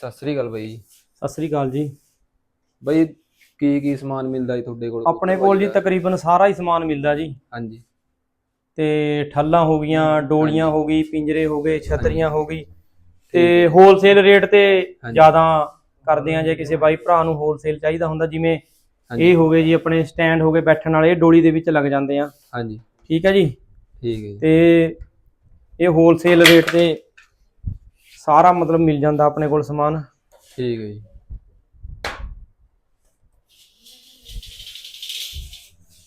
ਸਤਿ ਸ੍ਰੀ ਅਕਾਲ ਬਾਈ ਜੀ। ਸਤਿ ਸ੍ਰੀ ਅਕਾਲ ਜੀ। ਬਾਈ ਕੀ ਕੀ ਸਮਾਨ ਮਿਲਦਾ ਜੀ ਤੁਹਾਡੇ ਕੋਲ? ਆਪਣੇ ਕੋਲ ਜੀ ਤਕਰੀਬਨ ਸਾਰਾ ਹੀ ਸਮਾਨ ਮਿਲਦਾ ਜੀ। ਹਾਂਜੀ। ਤੇ ਠੱਲਾਂ ਹੋ ਗਈਆਂ ਡੋਲੀਆਂ ਹੋ ਗਈ ਪਿੰਜਰੇ ਹੋ ਗਏ ਛਤਰੀਆਂ ਹੋ ਗਈ। ਤੇ ਹੋਲਸੇਲ ਰੇਟ ਤੇ ਹਾਂਜੀ। ਜ਼ਿਆਦਾ ਕਰਦੇ ਆ ਜੇ ਕਿਸੇ ਬਾਈ ਭਰਾ ਨੂੰ ਹੋਲਸੇਲ ਚਾਹੀਦਾ ਹੁੰਦਾ ਜਿਵੇਂ ਇਹ ਹੋ ਗਏ ਜੀ ਆਪਣੇ ਸਟੈਂਡ ਹੋ ਗਏ ਬੈਠਣ ਵਾਲੇ ਇਹ ਡੋਲੀ ਦੇ ਵਿੱਚ ਲੱਗ ਜਾਂਦੇ ਆ। ਹਾਂਜੀ। ਠੀਕ ਹੈ ਜੀ? ਠੀਕ ਹੈ ਜੀ। ਤੇ ਇਹ ਹੋਲਸੇਲ ਰੇਟ ਤੇ ਸਾਰਾ ਮਤਲਬ ਮਿਲ ਜਾਂਦਾ ਆਪਣੇ ਕੋਲ ਸਮਾਨ। ਠੀਕ ਹੈ ਜੀ।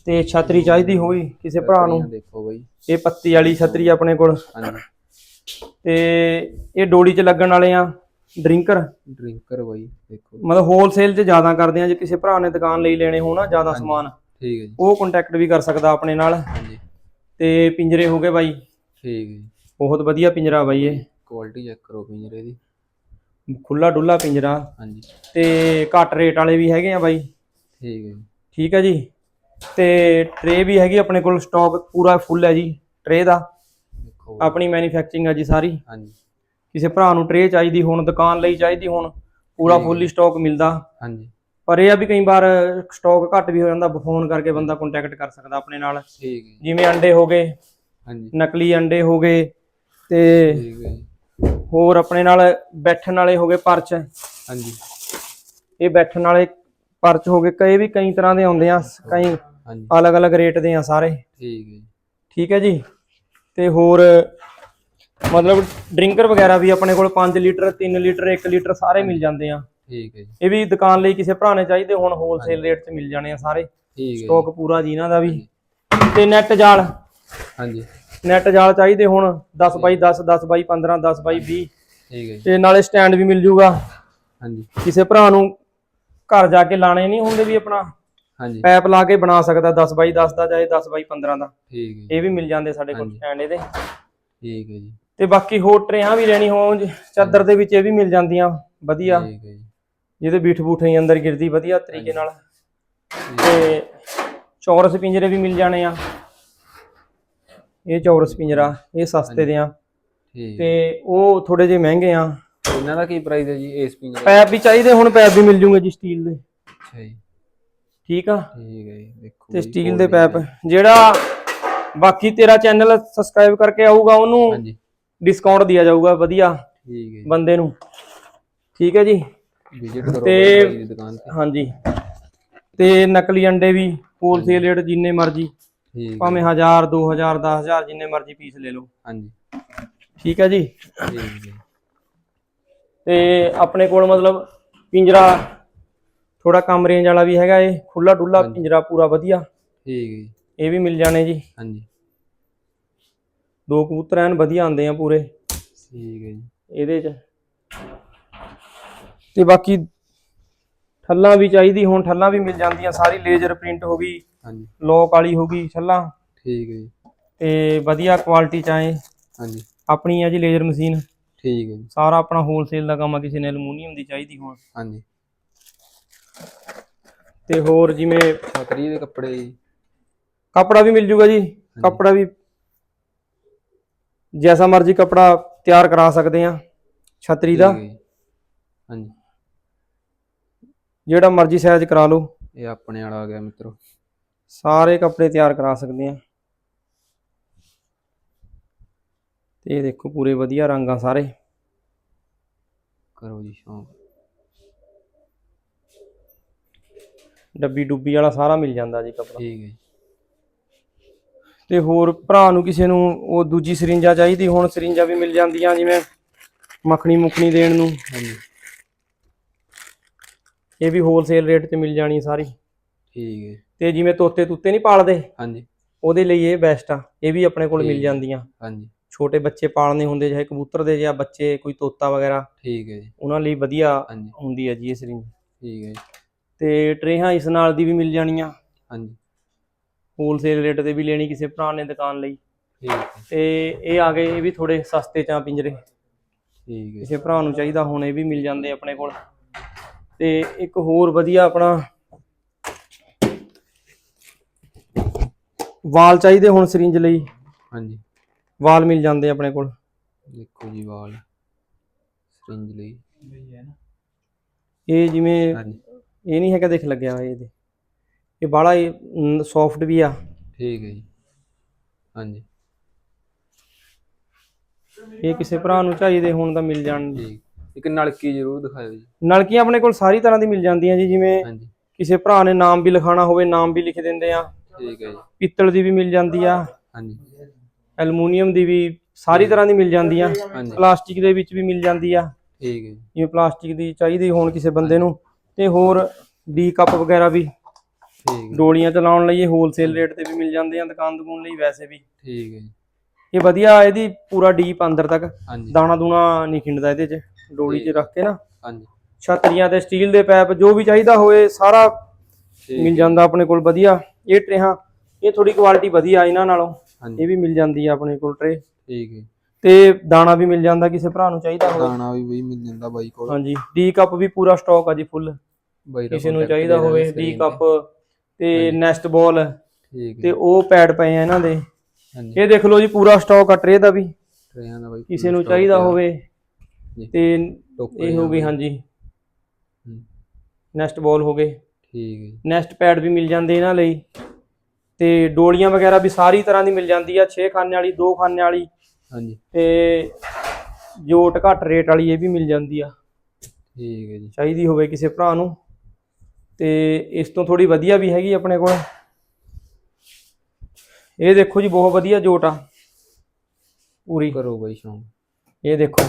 ਤੇ ਛਤਰੀ ਚਾਹੀਦੀ ਹੋਈ ਕਿਸੇ ਭਰਾ ਨੂੰ? ਦੇਖੋ ਬਾਈ। ਇਹ ਪੱਤੀ ਵਾਲੀ ਛਤਰੀ ਆਪਣੇ ਕੋਲ। ਹਾਂਜੀ। ਤੇ ਇਹ ਡੋਲੀ 'ਚ ਲੱਗਣ ਵਾਲੇ ਆ ਡਰਿੰਕਰ। ਡਰਿੰਕਰ ਬਾਈ ਦੇਖੋ। ਮਤਲਬ ਹੋਲਸੇਲ 'ਚ ਜ਼ਿਆਦਾ ਕਰਦੇ ਆ ਜੇ ਕਿਸੇ ਭਰਾ ਨੇ ਦੁਕਾਨ ਲਈ ਲੈਣੇ ਹੋਣਾ ਜ਼ਿਆਦਾ ਸਮਾਨ। ਠੀਕ ਹੈ ਜੀ। ਉਹ ਕੰਟੈਕਟ ਵੀ ਕਰ ਸਕਦਾ ਆਪਣੇ ਨਾਲ। ਹਾਂਜੀ। ਤੇ ਪਿੰਜਰੇ ਹੋ ਗਏ ਬਾਈ। ਠੀਕ ਹੈ ਜੀ। ਬਹੁਤ ਵਧੀਆ ਪਿੰਜਰਾ ਬਾਈ ਇਹ। ਕੁਆਲਿਟੀ ਚੈੱਕ ਕਰੋ ਪਿੰਜਰੇ ਦੀ। ਖੁੱਲਾ ਡੁੱਲਾ ਪਿੰਜਰਾ। ਹਾਂਜੀ। ਤੇ ਘੱਟ ਰੇਟ ਵਾਲੇ ਵੀ ਹੈਗੇ ਆ ਬਾਈ? ਠੀਕ ਹੈ ਠੀਕ ਹੈ ਜੀ। ਤੇ ਟਰੇ ਵੀ ਹੈਗੀ ਆਪਣੇ ਕੋਲ ਸਟਾਕ ਪੂਰਾ ਫੁੱਲ ਹੈ ਜੀ ਟਰੇ ਦਾ। ਆਪਣੀ ਮੈਨੂਫੈਕਚਰਿੰਗ ਹੈ ਜੀ ਸਾਰੀ। ਹਾਂਜੀ। ਕਿਸੇ ਭਰਾ ਨੂੰ ਟਰੇ ਚਾਹੀਦੀ ਹੋਣ ਦੁਕਾਨ ਲਈ ਚਾਹੀਦੀ ਹੋਣ ਪੂਰਾ। ਫੁੱਲੀ ਸਟਾਕ ਮਿਲਦਾ। ਹਾਂਜੀ। ਪਰ ਇਹ ਆ ਵੀ ਕਈ ਵਾਰ ਸਟਾਕ ਘੱਟ ਵੀ ਹੋ ਜਾਂਦਾ ਫੋਨ ਕਰਕੇ ਬੰਦਾ ਕੰਟੈਕਟ ਕਰ ਸਕਦਾ ਆਪਣੇ ਨਾਲ। ਠੀਕ ਹੈ ਜਿਵੇਂ ਅੰਡੇ ਹੋ ਗਏ ਹਾਂਜੀ। ਨਕਲੀ ਅੰਡੇ ਹੋ ਗਏ ਤੇ ਠੀਕ ਹੈ ਜੀ। ਹੋਰ ਆਪਣੇ ਨਾਲ ਬੈਠਣ ਵਾਲੇ ਹੋ ਗਏ ਪਰਚ। ਹਾਂਜੀ। ਇਹ ਬੈਠਣ ਵਾਲੇ ਪਰਚ ਹੋ ਗਏ। ਕਈ ਵੀ ਕਈ ਤਰ੍ਹਾਂ ਦੇ ਆਉਂਦੇ ਆ ਕਈ ਹਾਂਜੀ। ਅਲੱਗ-ਅਲੱਗ ਰੇਟ ਦੇ ਆ ਸਾਰੇ। ਠੀਕ ਹੈ ਜੀ। ਠੀਕ ਹੈ ਜੀ? ਤੇ ਹੋਰ ਮਤਲਬ ਡਰਿੰਕਰ ਵਗੈਰਾ ਵੀ ਆਪਣੇ ਕੋਲ 5 ਲੀਟਰ 3 ਲੀਟਰ 1 ਲੀਟਰ ਸਾਰੇ ਮਿਲ ਜਾਂਦੇ ਆ। ਠੀਕ ਹੈ ਜੀ। ਇਹ ਵੀ ਦੁਕਾਨ ਲਈ ਕਿਸੇ ਭਰਾ ਨੇ ਚਾਹੀਦੇ ਹੁਣ ਹੋਲਸੇਲ ਰੇਟ 'ਚ ਮਿਲ ਜਾਣੇ ਆ ਸਾਰੇ। ਠੀਕ ਹੈ ਸਟਾਕ ਪੂਰਾ ਜੀ ਇਹਨਾਂ ਦਾ ਵੀ। ਤੇ ਨੈਟ ਜਾਲ। ਹਾਂਜੀ। ਨੈਟ ਜਾਲ ਚਾਹੀਦੇ ਹੁਣ 10 ਬਾਈ 10 10 ਬਾਈ 15 10 ਬਾਈ 20 ਠੀਕ ਹੈ ਜੀ। ਤੇ ਨਾਲੇ ਸਟੈਂਡ ਵੀ ਮਿਲ ਜੂਗਾ। ਹਾਂਜੀ। ਕਿਸੇ ਭਰਾ ਨੂੰ ਘਰ ਜਾ ਕੇ ਲਾਣੇ ਨਹੀਂ ਹੁੰਦੇ ਵੀ ਆਪਣਾ। ਹਾਂਜੀ। ਪੈਪ ਲਾ ਕੇ ਬਣਾ ਸਕਦਾ 10 ਬਾਈ 10 ਦਾ ਚਾਹੇ 10 ਬਾਈ 15 ਦਾ। ਠੀਕ ਹੈ ਇਹ ਵੀ ਮਿਲ ਜਾਂਦੇ ਸਾਡੇ ਕੋਲ। ਸਟੈਂਡ ਇਹਦੇ। ਠੀਕ ਹੈ ਜੀ। ਤੇ ਬਾਕੀ ਹੋਰ ਟਰੇਆਂ ਵੀ ਲੈਣੀ ਹੋਣ ਚਾਦਰ ਦੇ ਵਿੱਚ ਇਹ ਵੀ ਮਿਲ ਜਾਂਦੀਆਂ ਵਧੀਆ। ਠੀਕ ਹੈ ਜੀ। ਜਿਹਦੇ ਬੀਠ ਬੂਠ ਹੀ ਅੰਦਰ ਗਿਰਦੀ ਵਧੀਆ ਤਰੀਕੇ ਨਾਲ। ਤੇ ਚੌਰਸ ਪਿੰਜਰੇ ਵੀ ਮਿਲ ਜਾਣੇ ਆ। ਇਹ ਚੌਰਸ ਪਿੰਜਰਾ ਇਹ ਸਸਤੇ ਦੇ ਆ ਠੀਕ। ਤੇ ਉਹ ਥੋੜੇ ਜਿਹੇ ਮਹਿੰਗੇ ਆ। ਇਹਨਾਂ ਦਾ ਕੀ ਪ੍ਰਾਈਸ ਹੈ ਜੀ ਇਸ ਪਿੰਜਰੇ ਪੈਪ ਵੀ ਚਾਹੀਦੇ ਹੁਣ ਪੈਪ ਵੀ ਮਿਲ ਜੂਗੇ ਜੀ ਸਟੀਲ ਦੇ। ਅੱਛਾ ਜੀ। ਠੀਕ ਆ? ਠੀਕ ਹੈ ਜੀ ਦੇਖੋ ਤੇ ਸਟੀਲ ਦੇ ਪੈਪ। ਜਿਹੜਾ ਬਾਕੀ ਤੇਰਾ ਚੈਨਲ ਸਬਸਕ੍ਰਾਈਬ ਕਰਕੇ ਆਊਗਾ ਉਹਨੂੰ ਹਾਂਜੀ। ਡਿਸਕਾਊਂਟ ਦਿਆ ਜਾਊਗਾ ਵਧੀਆ ਠੀਕ ਹੈ ਬੰਦੇ ਨੂੰ। ਠੀਕ ਹੈ ਜੀ? ਵਿਜ਼ਿਟ ਕਰੋ ਤੇ- ਦੁਕਾਨ ਤੇ। ਹਾਂਜੀ। ਤੇ ਨਕਲੀ ਅੰਡੇ ਵੀ ਹੋਲਸੇਲ ਰੇਟ ਜਿੰਨੇ ਮਰਜ਼ੀ। ਠੀਕ ਭਾਵੇਂ 1000 2000 10000 ਜਿੰਨੇ ਮਰਜ਼ੀ ਪੀਸ ਲੈ ਲਓ। ਹਾਂਜੀ। ਠੀਕ ਹੈ ਜੀ? ਠੀਕ ਹੈ। ਜੀ ਤੇ ਆਪਣੇ ਕੋਲ ਮਤਲਬ ਪਿੰਜਰਾ ਥੋੜਾ ਕਮ ਰੇਂਜ ਵਾਲਾ ਵੀ ਹੈਗਾ ਇਹ ਖੁੱਲਾ ਡੁੱਲਾ ਪਿੰਜਰਾ ਪੂਰਾ ਵਧੀਆ। ਠੀਕ ਹੈ ਜੀ। ਇਹ ਵੀ ਮਿਲ ਜਾਣੇ ਜੀ। ਹਾਂਜੀ। ਦੋ ਕਬੂਤਰ ਐਨ ਵਧੀਆ ਆਉਂਦੇ ਆ ਪੂਰੇ। ਠੀਕ ਹੈ ਜੀ। ਇਹਦੇ ਚ। ਤੇ ਬਾਕੀ ਠੱਲਾਂ ਵੀ ਚਾਹੀਦੀ ਹੁਣ ਠੱਲਾਂ ਵੀ ਮਿਲ ਜਾਂਦੀਆਂ ਸਾਰੀ ਲੇਜ਼ਰ ਪ੍ਰਿੰਟ ਹੋ ਗਈ। ਹਾਂਜੀ। ਲੋਕ ਵਾਲੀ ਹੋ ਗਈ ਠੱਲਾਂ ਠੀਕ ਹੈ ਜੀ। ਤੇ ਵਧੀਆ ਕੁਆਲਿਟੀ ਚ ਆਏ। ਹਾਂਜੀ। ਆਪਣੀ ਆ ਜੀ ਲੇਜ਼ਰ ਮਸ਼ੀਨ ਠੀਕ ਹੈ ਜੀ। ਸਾਰਾ ਆਪਣਾ ਹੋਲਸੇਲ ਦਾ ਕੰਮ ਆ ਕਿਸੇ ਨੇ ਐਲੂਮੀਨੀਅਮ ਦੀ ਚਾਹੀਦੀ ਹੋਣ। ਹਾਂਜੀ। ਤੇ ਹੋਰ ਜਿਵੇਂ ਛਤਰੀ ਦੇ ਕੱਪੜੇ ਜੀ। ਕਪੜਾ ਵੀ ਮਿਲ ਜੂਗਾ ਜੀ। ਕਪੜਾ ਵੀ ਜੈਸਾ ਮਰਜ਼ੀ ਕਪੜਾ ਤਿਆਰ ਕਰਾ ਸਕਦੇ ਆ। ਛਤਰੀ ਦਾ। ਹਾਂਜੀ। ਜਿਹੜਾ ਮਰਜ਼ੀ ਸਾਈਜ਼ ਕਰਾ ਲਓ। ਇਹ ਆਪਣੇ ਵਾਲਾ ਆ ਗਿਆ ਮਿੱਤਰੋ। ਸਾਰੇ ਕੱਪੜੇ ਤਿਆਰ ਕਰਾ ਸਕਦੇ ਆ ਤੇ ਇਹ ਦੇਖੋ ਪੂਰੇ ਵਧੀਆ ਰੰਗ ਆ ਸਾਰੇ। ਕਰੋ ਜੀ ਸ਼ੌਂਕ। ਡੱਬੀ ਡੁੱਬੀ ਵਾਲਾ ਸਾਰਾ ਮਿਲ ਜਾਂਦਾ ਜੀ ਕੱਪੜਾ। ਠੀਕ ਹੈ ਜੀ। ਤੇ ਹੋਰ ਭਰਾ ਨੂੰ ਕਿਸੇ ਨੂੰ ਉਹ ਦੂਜੀ ਸਰਿੰਜਾ ਚਾਹੀਦੀ ਹੁਣ ਸਰਿੰਜਾ ਵੀ ਮਿਲ ਜਾਂਦੀਆਂ ਜਿਵੇਂ ਮੱਖਣੀ ਮੁਖਣੀ ਦੇਣ ਨੂੰ। ਹਾਂਜੀ। ਇਹ ਵੀ ਹੋਲਸੇਲ ਰੇਟ 'ਤੇ ਮਿਲ ਜਾਣੀ ਸਾਰੀ। ਠੀਕ ਹੈ। ਤੇ ਜਿਵੇਂ ਤੋਤੇ ਤੁੱਤੇ ਨਹੀਂ ਪਾਲਦੇ? ਹਾਂਜੀ। ਉਹਦੇ ਲਈ ਇਹ ਬੈਸਟ ਆ। ਇਹ ਵੀ ਆਪਣੇ ਕੋਲ ਮਿਲ। ਜਾਂਦੀਆਂ। ਹਾਂਜੀ। ਛੋਟੇ ਬੱਚੇ ਪਾਲਨੇ ਹੁੰਦੇ ਚਾਹੇ ਕਬੂਤਰ ਦੇ ਜਾਂ ਬੱਚੇ ਕੋਈ ਤੋਤਾ ਵਗੈਰਾ। ਠੀਕ ਹੈ ਜੀ। ਉਹਨਾਂ ਲਈ ਵਧੀਆ ਹੁੰਦੀ ਹੈ ਜੀ ਇਹ ਸਰਿੰਜ ਠੀਕ ਹੈ ਜੀ। ਤੇ ਟਰੇਹਾਂ ਇਸ ਨਾਲ ਦੀ ਵੀ ਮਿਲ ਜਾਣੀਆਂ। ਹਾਂਜੀ। ਹੋਲਸੇਲ ਰੇਟ ਤੇ ਵੀ ਲੈਣੀ ਕਿਸੇ ਭਰਾ ਨੇ ਦੁਕਾਨ ਲਈ। ਠੀਕ ਹੈ। ਤੇ ਇਹ ਆ ਗਏ ਇਹ ਵੀ ਥੋੜੇ ਸਸਤੇ ਚਾਂ ਪਿੰਜਰੇ। ਠੀਕ ਹੈ। ਕਿਸੇ ਭਰਾ ਨੂੰ ਚਾਹੀਦਾ ਹੁਣ ਇਹ ਵੀ ਮਿਲ ਜਾਂਦੇ ਆਪਣੇ ਕੋਲ। ਤੇ ਇੱਕ ਹੋਰ ਵਧੀਆ ਆਪਣਾ ਵਾਲ ਚਾਹੀਦੇ ਹੁਣ ਸਰਿੰਜ ਲਈ। ਹਾਂਜੀ। ਵਾਲ ਮਿਲ ਜਾਂਦੇ ਆਪਣੇ ਕੋਲ। ਦੇਖੋ ਜੀ ਵਾਲ ਸਰਿੰਜ ਲਈ। ਇਹ ਜਿਵੇਂ ਹਾਂਜੀ। ਇਹ ਨਹੀਂ ਹੈਗਾ ਦੇਖ ਲੱਗਿਆ ਹੋਇਆ ਇਹਦੇ। ਇਹ ਬਾਹਲਾ ਸੌਫਟ ਵੀ ਆ। ਠੀਕ ਹੈ ਜੀ। ਹਾਂਜੀ। ਇਹ ਕਿਸੇ ਭਰਾ ਨੂੰ ਚਾਹੀਦੇ ਹੋਣ ਤਾਂ ਮਿਲ ਜਾਣ। ਠੀਕ। ਇੱਕ ਨਲਕੀ ਜ਼ਰੂਰ ਦਿਖਾਇਓ ਜੀ। ਨਲਕੀਆਂ ਆਪਣੇ ਕੋਲ ਸਾਰੀ ਤਰ੍ਹਾਂ ਦੀ ਮਿਲ ਜਾਂਦੀਆਂ ਜੀ ਜਿਵੇਂ ਹਾਂਜੀ। ਕਿਸੇ ਭਰਾ ਨੇ ਨਾਮ ਵੀ ਲਿਖਾਣਾ ਹੋਵੇ ਨਾਮ ਵੀ ਲਿਖ ਦਿੰਦੇ ਆ। ਠੀਕ ਹੈ ਜੀ। ਪਿੱਤਲ ਦੀ ਵੀ ਮਿਲ ਜਾਂਦੀ ਆ। ਹਾਂਜੀ। ਐਲੂਮੀਨੀਅਮ ਦੀ ਵੀ ਸਾਰੀ ਤਰ੍ਹਾਂ ਦੀ ਮਿਲ ਜਾਂਦੀ ਆ ਹਾਂਜੀ। ਪਲਾਸਟਿਕ ਦੇ ਵਿੱਚ ਵੀ ਮਿਲ ਜਾਂਦੀ ਆ। ਠੀਕ ਹੈ ਜੀ। ਜਿਵੇਂ ਪਲਾਸਟਿਕ ਦੀ ਚਾਹੀਦੀ ਹੋਣ ਕਿਸੇ ਬੰਦੇ ਨੂੰ। ਤੇ ਹੋਰ ਡੀ ਕੱਪ ਵਗੈਰਾ ਵੀ। ਠੀਕ ਹੈ। ਡੋਲੀਆਂ ਚਲਾਉਣ ਲਈ ਇਹ ਹੋਲਸੇਲ ਰੇਟ ਤੇ ਵੀ ਮਿਲ ਜਾਂਦੇ ਆ ਦੁਕਾਨ ਦੁਕਾਨ ਲਈ ਵੈਸੇ ਵੀ। ਠੀਕ ਹੈ ਜੀ। ਇਹ ਵਧੀਆ ਇਹਦੀ ਪੂਰਾ ਡੀਪ ਅੰਦਰ ਤੱਕ। ਹਾਂਜੀ। ਦਾਣਾ ਦੂਣਾ ਨਹੀਂ ਖਿੰਡਦਾ ਇਹਦੇ 'ਚ। ਡੋਲੀ 'ਚ ਰੱਖ ਕੇ ਨਾ। ਹਾਂਜੀ। ਛਤਰੀਆਂ ਤੇ ਸਟੀਲ ਦੇ ਪੈਪ ਜੋ ਵੀ ਚਾਹੀਦਾ ਹੋਵੇ ਸਾਰਾ ਠੀਕ ਮਿਲ ਜਾਂਦਾ ਆਪਣੇ ਕੋਲ ਵਧੀਆ। ਇਹ ਟਰੇਹਾਂ ਇਹ ਥੋੜੀ ਕੁਆਲਿਟੀ ਵਧੀਆ ਇਹਨਾਂ ਨਾਲੋਂ। ਹਾਂਜੀ। ਇਹ ਵੀ ਮਿਲ ਜਾਂਦੀ ਆ ਆਪਣੇ ਕੋਲ ਟਰੇ ਠੀਕ ਹੈ। ਤੇ ਦਾਣਾ ਵੀ ਮਿਲ ਜਾਂਦਾ ਕਿਸੇ ਭਰਾ ਨੂੰ ਚਾਹੀਦਾ ਹੋਵੇ। ਦਾਣਾ ਵੀ ਬਈ ਮਿਲ ਜਾਂਦਾ ਬਾਈ ਕੋਲ। ਹਾਂਜੀ ਡੀ ਕੱਪ ਵੀ ਪੂਰਾ ਸਟਾਕ ਆ ਜੀ ਫੁੱਲ ਬਾਈ ਦਾ ਕਿਸੇ ਨੂੰ contact ਚਾਹੀਦਾ ਦੇ ਹੋਵੇ ਡੀ screen ਕੱਪ ਤੇ। ਨੈਸਟ ਬਾਲ ਠੀਕ ਤੇ ਉਹ ਪੈਡ ਪਏ ਆ ਇਹਨਾਂ ਦੇ। ਹਾਂਜੀ। ਇਹ ਦੇਖ ਲਓ ਜੀ ਪੂਰਾ ਸਟਾਕ ਆ ਟਰੇ ਦਾ ਵੀ। ਟਰੇਆਂ ਦਾ ਬਾਈ ਕਿਸੇ ਨੂੰ ਚਾਹੀਦਾ ਹੋਵੇ। ਜੀ। ਤੇ ਇਹ ਹੋ ਗਈ ਹਾਂਜੀ। ਹੂੰ, ਨੈਸਟ ਬਾਲ ਹੋ ਗਏ। ਠੀਕ ਹੈ ਨੈਸਟ ਪੈਡ ਵੀ ਮਿਲ ਜਾਂਦੇ ਇਹਨਾਂ ਲਈ। ਤੇ ਡੋਲੀਆਂ ਵਗੈਰਾ ਵੀ ਸਾਰੀ ਤਰ੍ਹਾਂ ਦੀ ਮਿਲ ਜਾਂਦੀ ਆ 6 ਖਾਨੇ ਵਾਲੀ 2 ਖਾਨੇ ਵਾਲੀ। ਹਾਂਜੀ। ਤੇ ਜੋਟ ਘੱਟ ਰੇਟ ਵਾਲੀ ਇਹ ਵੀ ਮਿਲ ਜਾਂਦੀ ਆ। ਠੀਕ ਹੈ ਜੀ। ਚਾਹੀਦੀ ਹੋਵੇ ਕਿਸੇ ਭਰਾ ਨੂੰ। ਤੇ ਇਸ ਤੋਂ ਥੋੜੀ ਵਧੀਆ ਵੀ ਹੈਗੀ ਆਪਣੇ ਕੋਲ। ਇਹ ਦੇਖੋ ਜੀ ਬਹੁਤ ਵਧੀਆ ਜੋਟ ਆ। ਪੂਰੀ। ਕਰੋ ਬਾਈ ਸ਼ੌਂਕ। ਇਹ ਦੇਖੋ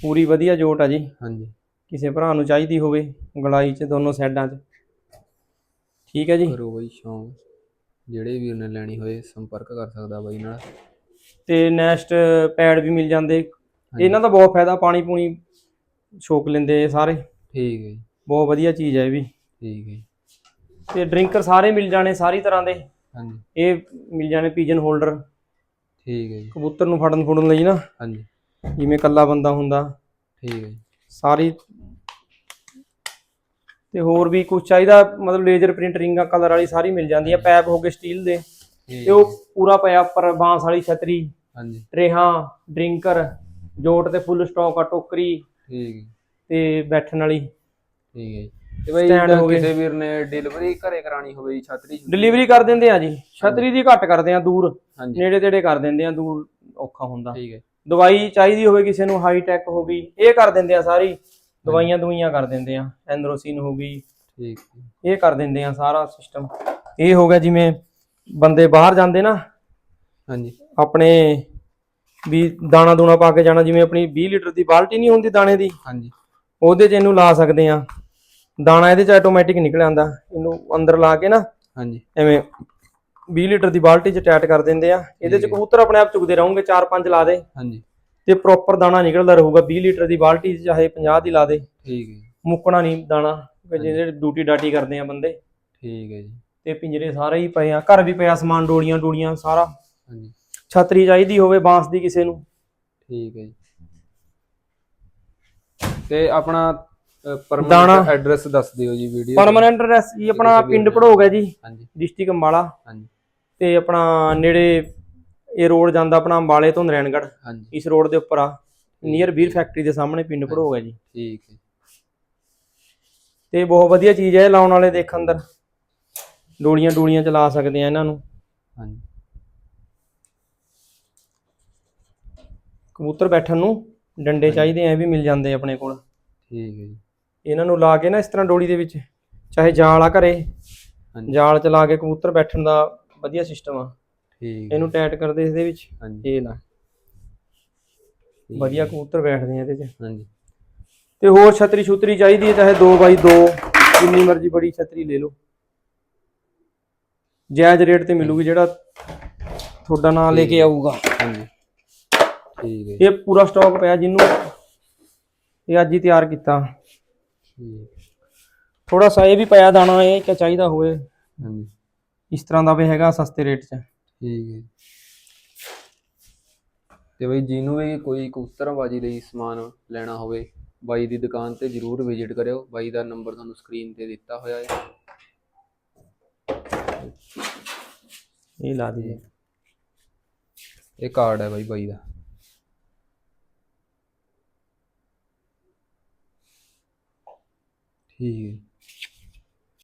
ਪੂਰੀ ਵਧੀਆ ਜੋਟ ਆ ਜੀ। ਹਾਂਜੀ। ਕਿਸੇ ਭਰਾ ਨੂੰ ਚਾਹੀਦੀ ਹੋਵੇ ਗਲਾਈ 'ਚ ਦੋਨੋਂ ਸਾਈਡਾਂ 'ਚ। ਠੀਕ ਹੈ ਜੀ। ਕਰੋ ਬਾਈ ਸ਼ੌਂਕ। ਜਿਹੜੇ ਵੀਰ ਨੇ ਲੈਣੀ ਹੋਏ ਸੰਪਰਕ ਕਰ ਸਕਦਾ ਬਾਈ ਨਾਲ। ਤੇ ਨੈਸਟ ਪੈਡ ਵੀ ਮਿਲ ਜਾਂਦੇ। ਇਹਨਾਂ ਦਾ ਬਹੁਤ ਫਾਇਦਾ ਪਾਣੀ ਪੂਣੀ ਛੋਕ ਲੈਂਦੇ ਸਾਰੇ। ਠੀਕ ਹੈ ਜੀ। ਬਹੁਤ ਵਧੀਆ ਚੀਜ਼ ਹੈ ਇਹ ਵੀ। ਠੀਕ ਹੈ ਤੇ ਡਰਿੰਕਰ ਸਾਰੇ ਮਿਲ ਜਾਣੇ ਸਾਰੀ ਤਰ੍ਹਾਂ ਦੇ। ਹਾਂਜੀ। ਇਹ ਮਿਲ ਜਾਣੇ ਪੀਜਨ ਹੋਲਡਰ ਠੀਕ ਹੈ ਜੀ। ਕਬੂਤਰ ਨੂੰ ਫੜਨ ਫੁੜਨ ਲਈ ਨਾ। ਹਾਂਜੀ। ਜਿਵੇਂ ਕੱਲਾ ਬੰਦਾ ਹੁੰਦਾ। ਠੀਕ ਹੈ ਸਾਰੀ ਤੇ ਹੋਰ ਵੀ ਕੁਝ ਚਾਹੀਦਾ ਮਤਲਬ ਲੇਜ਼ਰ ਪ੍ਰਿੰਟ ਰਿੰਗਾਂ ਕਲਰ ਵਾਲੀ ਸਾਰੀ ਮਿਲ ਜਾਂਦੀ ਹੈ ਪੈਪ ਹੋ ਗਏ ਸਟੀਲ ਦੇ। ਤੇ ਉਹ ਪੂਰਾ ਪਿਆ ਉੱਪਰ ਬਾਂਸ ਵਾਲੀ ਛਤਰੀ ਹਾਂਜੀ। ਟਰੇਹਾਂ ਡਰਿੰਕਰ ਜੋਟ ਤੇ ਫੁੱਲ ਸਟਾਕ ਆ ਟੋਕਰੀ ਠੀਕ ਤੇ ਬੈਠਣ ਵਾਲੀ। ਠੀਕ ਹੈ ਜੀ। ਤੇ ਬਾਈ। ਕਿਸੇ ਵੀਰ ਨੇ ਡਿਲੀਵਰੀ ਘਰੇ ਕਰਾਣੀ ਹੋਵੇ ਜੀ ਛਤਰੀ ਡਿਲੀਵਰੀ ਕਰ ਦਿੰਦੇ ਆ ਜੀ। ਛਤਰੀ ਦੀ ਘੱਟ ਕਰਦੇ ਆ ਦੂਰ। ਨੇੜੇ ਤੇੜੇ ਕਰ ਦਿੰਦੇ ਆ ਦੂਰ ਔਖਾ ਹੁੰਦਾ। ਠੀਕ ਹੈ। ਦਵਾਈ ਚਾਹੀਦੀ ਹੋਵੇ ਕਿਸੇ ਨੂੰ ਹਾਈ ਟੈਕ ਹੋ ਗਈ ਇਹ ਕਰ ਦਿੰਦੇ ਆ ਸਾਰੀ। ਦਵਾਈਆਂ ਦਵਾਈਆਂ ਕਰ ਦਿੰਦੇ ਆ ਐਂਡਰੋਸਿਨ ਹੋ ਗਈ। ਠੀਕ ਇਹ ਕਰ ਦਿੰਦੇ ਆ ਸਾਰਾ ਸਿਸਟਮ ਇਹ ਹੋ ਗਿਆ ਜਿਵੇਂ ਬੰਦੇ ਬਾਹਰ ਜਾਂਦੇ ਨਾ ਹਾਂਜੀ। ਆਪਣੇ ਵੀ ਦਾਣਾ ਦੂਣਾ ਪਾ ਕੇ ਜਾਣਾ ਜਿਵੇਂ ਆਪਣੀ 20 ਲੀਟਰ ਦੀ ਬਾਲਟੀ ਨਹੀਂ ਹੁੰਦੀ ਦਾਣੇ ਦੀ ਹਾਂਜੀ। ਉਹਦੇ 'ਚ ਇਹਨੂੰ ਲਾ ਸਕਦੇ ਆ। ਦਾਣਾ ਇਹਦੇ 'ਚ ਆਟੋਮੈਟਿਕ ਨਿਕਲ ਆਂਦਾ ਇਹਨੂੰ ਅੰਦਰ ਲਾ ਕੇ ਨਾ ਹਾਂਜੀ। ਐਵੇਂ 20 ਲੀਟਰ ਦੀ ਬਾਲਟੀ 'ਚ ਟੈਟ ਕਰ ਦਿੰਦੇ ਆ। ਇਹਦੇ 'ਚ। ਕਬੂਤਰ ਆਪਣੇ ਆਪ ਚੁਗਦੇ ਰਹੋਗੇ 4-5 ਲਾ ਦੇ। ਹਾਂਜੀ। ਤੇ ਪ੍ਰੋਪਰ ਦਾਣਾ ਨਿਕਲਦਾ ਰਹੂਗਾ 20 ਲੀਟਰ ਦੀ ਬਾਲਟੀ ਚਾਹੇ 50 ਦੀ ਲਾ ਦੇ। ਠੀਕ ਹੈ ਮੁੱਕਣਾ ਨਹੀਂ ਦਾਣਾ ਜਿਹੜੇ ਡਿਊਟੀ ਡਾਟੀ ਕਰਦੇ ਆ ਬੰਦੇ। ਠੀਕ ਹੈ ਜੀ। ਤੇ ਪਿੰਜਰੇ ਸਾਰੇ ਹੀ ਪਏ ਆ ਘਰ ਵੀ ਪਿਆ ਸਮਾਨ ਡੋਲੀਆਂ ਡੋਲੀਆਂ ਸਾਰਾ। ਹਾਂਜੀ। ਛਤਰੀ ਚਾਹੀਦੀ ਹੋਵੇ ਬਾਂਸ ਦੀ ਕਿਸੇ ਨੂੰ। ਠੀਕ ਹੈ ਜੀ। ਤੇ ਆਪਣਾ। ਪਰਮਨੈਂਟ ਐਡਰੈਸ ਦੱਸ ਦਿਓ ਜੀ ਵੀਡੀਓ ਪਰਮਨੈਂਟ ਐਡਰੈਸ ਜੀ ਆਪਣਾ ਪਿੰਡ ਹੈ ਜੀ ਹਾਂਜੀ। ਡਿਸਟ੍ਰਿਕਟ ਅੰਬਾਲਾ। ਹਾਂਜੀ। ਤੇ ਆਪਣਾ ਨੇੜੇ ਇਹ ਰੋਡ ਜਾਂਦਾ ਆਪਣਾ ਅੰਬਾਲੇ ਤੋਂ ਨਰੈਣਗੜ੍ਹ ਹਾਂਜੀ। ਇਸ ਰੋਡ ਦੇ ਉੱਪਰ ਆ ਨੀਅਰ ਬੀਰ ਫੈਕਟਰੀ ਦੇ ਸਾਹਮਣੇ ਪਿੰਡ ਭੜੋਗ ਹੈ ਜੀ। ਠੀਕ ਹੈ। ਤੇ ਬਹੁਤ ਵਧੀਆ ਚੀਜ਼ ਹੈ ਇਹ ਲਾਉਣ ਵਾਲੇ ਦੇਖ ਅੰਦਰ। ਡੋਲੀਆਂ ਡੋਲੀਆਂ ਚਲਾ ਸਕਦੇ ਆ ਇਹਨਾਂ ਨੂੰ। ਹਾਂਜੀ। ਕਬੂਤਰ ਬੈਠਣ ਨੂੰ ਡੰਡੇ ਚਾਹੀਦੇ ਆ ਇਹ ਵੀ ਮਿਲ ਜਾਂਦੇ ਆਪਣੇ ਕੋਲ। ਠੀਕ ਹੈ ਜੀ। ਇਹਨਾਂ ਨੂੰ ਲਾ ਕੇ ਨਾ ਇਸ ਤਰ੍ਹਾਂ ਡੋਲੀ ਦੇ ਵਿੱਚ ਚਾਹੇ ਜਾਲ ਆ ਘਰੇ ਜਾਲ ਚ ਲਾ ਕੇ ਕਬੂਤਰ ਬੈਠਣ ਦਾ ਵਧੀਆ ਸਿਸਟਮ ਆ। ਠੀਕ ਇਹਨੂੰ ਟਾਈਟ ਕਰਦੇ ਇਸ ਦੇ ਵਿੱਚ ਹਾਂਜੀ। ਇਹ ਲਾ। ਵਧੀਆ ਕਬੂਤਰ ਬੈਠਦੇ ਆ ਇਹਦੇ 'ਚ। ਹਾਂਜੀ। ਤੇ ਹੋਰ ਛਤਰੀ ਛੁਤਰੀ ਚਾਹੀਦੀ ਹੈ ਚਾਹੇ 2x2 ਜਿੰਨੀ ਮਰਜ਼ੀ ਬੜੀ ਛਤਰੀ ਲੈ ਲਓ। ਜਾਇਜ਼ ਰੇਟ ਤੇ ਮਿਲੂਗੀ ਜਿਹੜਾ ਤੁਹਾਡਾ ਨਾਮ ਲੈ ਕੇ ਆਊਗਾ। ਹਾਂਜੀ। ਠੀਕ ਹੈ। ਇਹ ਪੂਰਾ ਸਟਾਕ ਪਿਆ ਜਿਹਨੂੰ ਇਹ ਅੱਜ ਹੀ ਤਿਆਰ ਕੀਤਾ। ਠੀਕ ਥੋੜਾ ਸਾ ਇਹ ਵੀ ਪਿਆ ਦਾਣਾ ਇਹ ਕਿ ਚਾਹੀਦਾ ਹੋਵੇ। ਹਾਂਜੀ। ਇਸ ਤਰ੍ਹਾਂ ਦਾ ਵੀ ਹੈਗਾ ਸਸਤੇ ਰੇਟ 'ਚ। ਠੀਕ ਹੈ ਜੀ। ਤੇ ਬਈ ਜਿਹਨੂੰ ਵੀ ਕੋਈ ਕਬੂਤਰਬਾਜੀ ਲਈ ਸਮਾਨ ਲੈਣਾ ਹੋਵੇ ਬਾਈ ਦੀ ਦੁਕਾਨ ਤੇ ਜਰੂਰ ਵਿਜ਼ਿਟ ਕਰਿਓ। ਬਾਈ ਦਾ ਨੰਬਰ ਤੁਹਾਨੂੰ ਸਕਰੀਨ ਤੇ ਦਿੱਤਾ ਹੋਇਆ ਹੈ। ਇਹ ਲਾ ਦਈਏ ਇਹ ਕਾਰਡ ਹੈ ਬਾਈ ਬਾਈ ਦਾ। ਠੀਕ ਹੈ